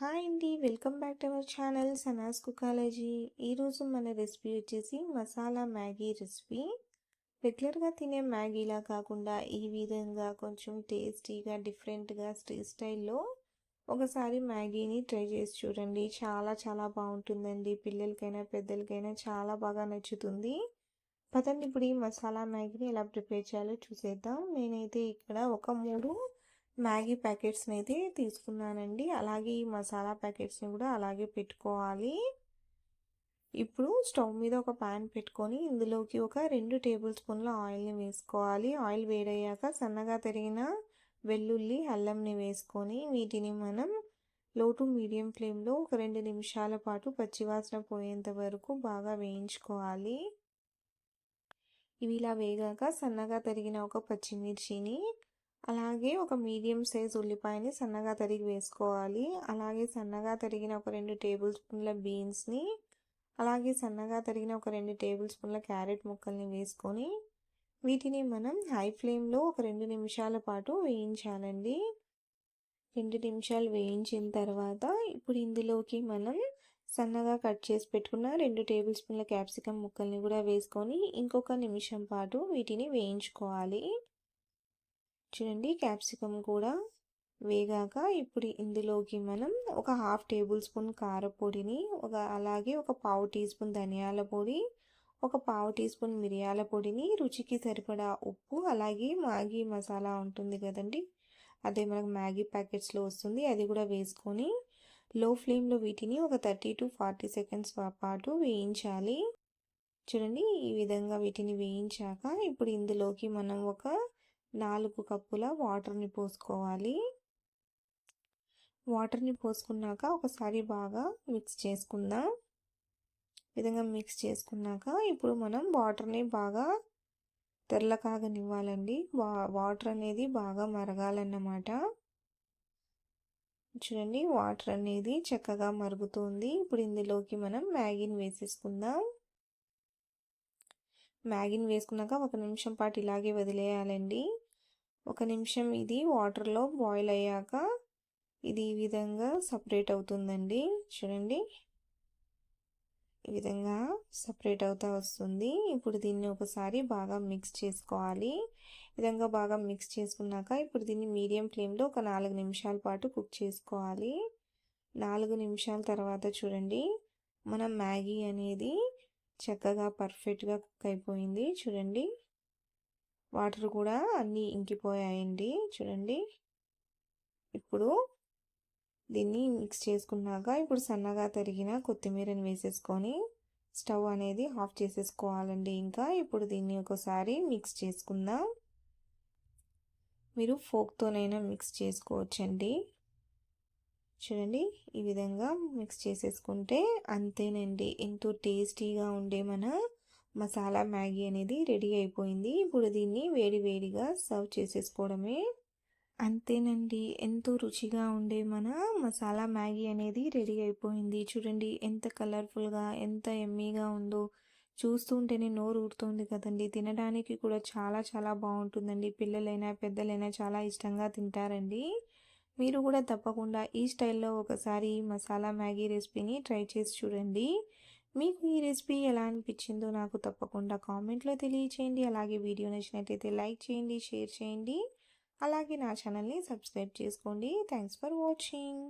Hi అండి. Welcome back to our channel Sana's cookology. ఈరోజు మన రెసిపీ వచ్చేసి మసాలా మ్యాగీ రెసిపీ. రెగ్యులర్గా తినే మ్యాగీలా కాకుండా ఈ విధంగా కొంచెం టేస్టీగా డిఫరెంట్గా స్ట్రీట్ స్టైల్లో ఒకసారి మ్యాగీని ట్రై చేసి చూడండి. చాలా చాలా బాగుంటుందండి. పిల్లలకైనా పెద్దలకైనా చాలా బాగా నచ్చుతుంది. పదండి ఇప్పుడు ఈ మసాలా మ్యాగీని ఎలా ప్రిపేర్ చేయాలో చూసేద్దాం. నేనైతే ఇక్కడ ఒక మూడు మ్యాగీ ప్యాకెట్స్ని అయితే తీసుకున్నానండి. అలాగే ఈ మసాలా ప్యాకెట్స్ని కూడా అలాగే పెట్టుకోవాలి. ఇప్పుడు స్టవ్ మీద ఒక ప్యాన్ పెట్టుకొని ఇందులోకి ఒక రెండు టేబుల్ స్పూన్ల ఆయిల్ని వేసుకోవాలి. ఆయిల్ వేడయ్యాక సన్నగా తరిగిన వెల్లుల్లి అల్లంని వేసుకొని వీటిని మనం లో టు మీడియం ఫ్లేమ్లో ఒక రెండు నిమిషాల పాటు పచ్చివాసన పోయేంత వరకు బాగా వేయించుకోవాలి. ఇవి ఇలా వేగాక సన్నగా తరిగిన ఒక పచ్చిమిర్చిని అలాగే ఒక మీడియం సైజ్ ఉల్లిపాయని సన్నగా తరిగి వేసుకోవాలి. అలాగే సన్నగా తరిగిన ఒక రెండు టేబుల్ స్పూన్ల బీన్స్ని అలాగే సన్నగా తరిగిన ఒక రెండు టేబుల్ స్పూన్ల క్యారెట్ ముక్కల్ని వేసుకొని వీటిని మనం హై ఫ్లేమ్లో ఒక రెండు నిమిషాల పాటు వేయించాలండి. రెండు నిమిషాలు వేయించిన తర్వాత ఇప్పుడు ఇందులోకి మనం సన్నగా కట్ చేసి పెట్టుకున్న రెండు టేబుల్ స్పూన్ల క్యాప్సికమ్ ముక్కల్ని కూడా వేసుకొని ఇంకొక నిమిషం పాటు వీటిని వేయించుకోవాలి. చూడండి క్యాప్సికమ్ కూడా వేగాక ఇప్పుడు ఇందులోకి మనం ఒక హాఫ్ టేబుల్ స్పూన్ కారపొడిని ఒక అలాగే ఒక పావు టీ స్పూన్ ధనియాల పొడి ఒక పావు టీ స్పూన్ మిరియాల పొడిని రుచికి సరిపడా ఉప్పు అలాగే మ్యాగీ మసాలా ఉంటుంది కదండి. అదే మనకు మ్యాగీ ప్యాకెట్స్లో వస్తుంది. అది కూడా వేసుకొని లో ఫ్లేమ్లో వీటిని ఒక థర్టీ టు ఫార్టీ సెకండ్స్ పాటు వేయించాలి. చూడండి ఈ విధంగా వీటిని వేయించాక ఇప్పుడు ఇందులోకి మనం ఒక నాలుగు కప్పుల వాటర్ని పోసుకోవాలి. వాటర్ని పోసుకున్నాక ఒకసారి బాగా మిక్స్ చేసుకుందాం. విధంగా మిక్స్ చేసుకున్నాక ఇప్పుడు మనం వాటర్ని బాగా తెల్లకాగనివ్వాలండి వా వాటర్ అనేది బాగా మరగాలన్నమాట. చూడండి వాటర్ అనేది చక్కగా మరుగుతుంది. ఇప్పుడు ఇందులోకి మనం మ్యాగీని వేసేసుకుందాం. మ్యాగీని వేసుకున్నాక ఒక నిమిషం పాటు ఇలాగే వదిలేయాలండి. ఒక నిమిషం ఇది వాటర్లో బాయిల్ అయ్యాక ఇది ఈ విధంగా సపరేట్ అవుతుందండి. చూడండి. ఈ విధంగా సపరేట్ అవుతా వస్తుంది. ఇప్పుడు దీన్ని ఒకసారి బాగా మిక్స్ చేసుకోవాలి. విధంగా బాగా మిక్స్ చేసుకున్నాక ఇప్పుడు దీన్ని మీడియం ఫ్లేమ్లో ఒక నాలుగు నిమిషాల పాటు కుక్ చేసుకోవాలి. నాలుగు నిమిషాల తర్వాత చూడండి. మన మ్యాగీ అనేది చక్కగా పర్ఫెక్ట్గా కుక్ అయిపోయింది. చూడండి. వాటర్ కూడా అన్నీ ఇంకిపోయాయండి. చూడండి. ఇప్పుడు దీన్ని మిక్స్ చేసుకున్నాక ఇప్పుడు సన్నగా తరిగిన కొత్తిమీరని వేసేసుకొని స్టవ్ అనేది ఆఫ్ చేసేసుకోవాలండి. ఇంకా ఇప్పుడు దీన్ని ఒకసారి మిక్స్ చేసుకుందాం. మీరు ఫోక్తోనైనా మిక్స్ చేసుకోవచ్చండి. చూడండి. ఈ విధంగా మిక్స్ చేసేసుకుంటే అంతేనండి. ఎంతో టేస్టీగా ఉండే మన మసాలా మ్యాగీ అనేది రెడీ అయిపోయింది. ఇప్పుడు దీన్ని వేడి వేడిగా సర్వ్ చేసేసుకోవడమే. అంతేనండి. ఎంతో రుచిగా ఉండే మన మసాలా మ్యాగీ అనేది రెడీ అయిపోయింది. చూడండి ఎంత కలర్ఫుల్గా ఎంత ఎమ్మీగా ఉందో. చూస్తుంటేనే నోరు ఊరుతుంది కదండి. తినడానికి కూడా చాలా చాలా బాగుంటుందండి. పిల్లలైనా పెద్దలైనా చాలా ఇష్టంగా తింటారండి. మీరు కూడా తప్పకుండా ఈ స్టైల్లో ఒకసారి మసాలా మ్యాగీ రెసిపీని ట్రై చేసి చూడండి. మీకు ఈ రెసిపీ ఎలా అనిపించిందో నాకు తప్పకుండా కామెంట్లో తెలియచేయండి. అలాగే వీడియో నచ్చినట్లయితే లైక్ చేయండి షేర్ చేయండి. అలాగే నా ఛానల్ని సబ్స్క్రైబ్ చేసుకోండి. Thanks for watching.